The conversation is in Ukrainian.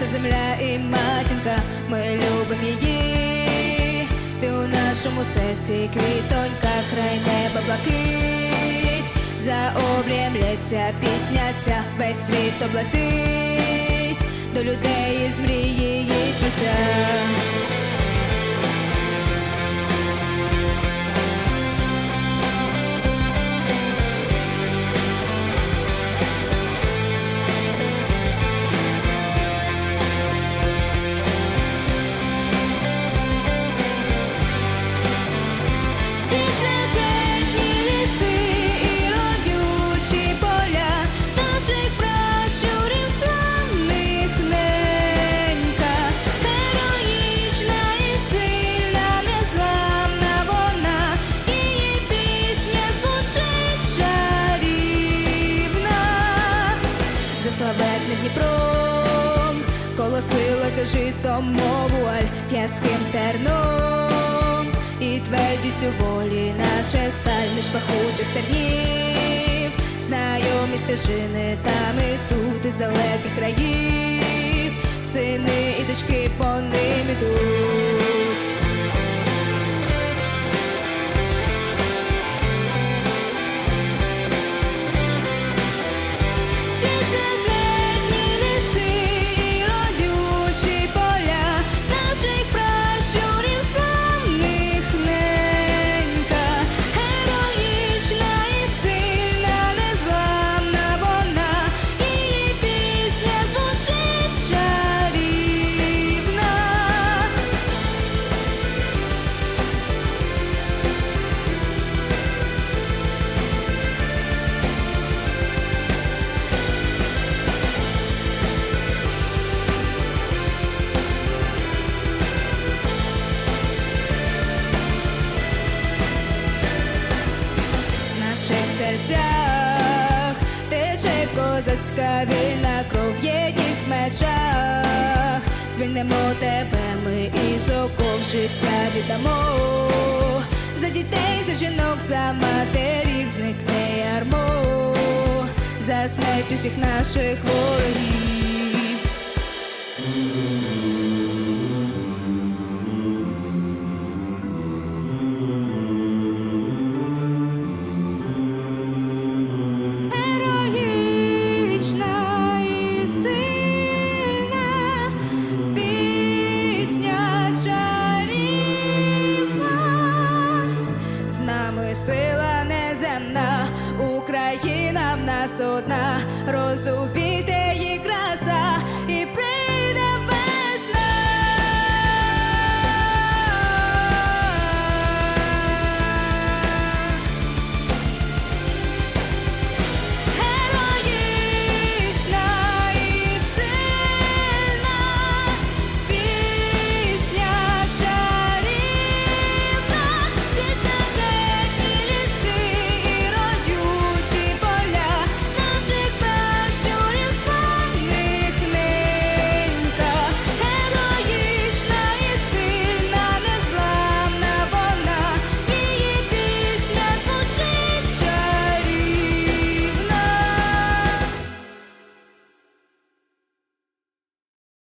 наша земля і матінка, ми любимо її, ти у нашому серці квітонька, край неба блакить, за обрієм лється, пісня ця, весь світ облетить. Житом мову аль терном і твердістю волі наша сталь між пахучих стернів, знайомі стежини там і тут із далеких країв, сини і дочки по серцях тече козацька вільна кров, єдність в мечах. Звільнимо тебе, ми із оков життя віддамо. За дітей, за жінок, за матерів зникне ярмо, за смерть усіх наших ворогів. Нас одна, розуві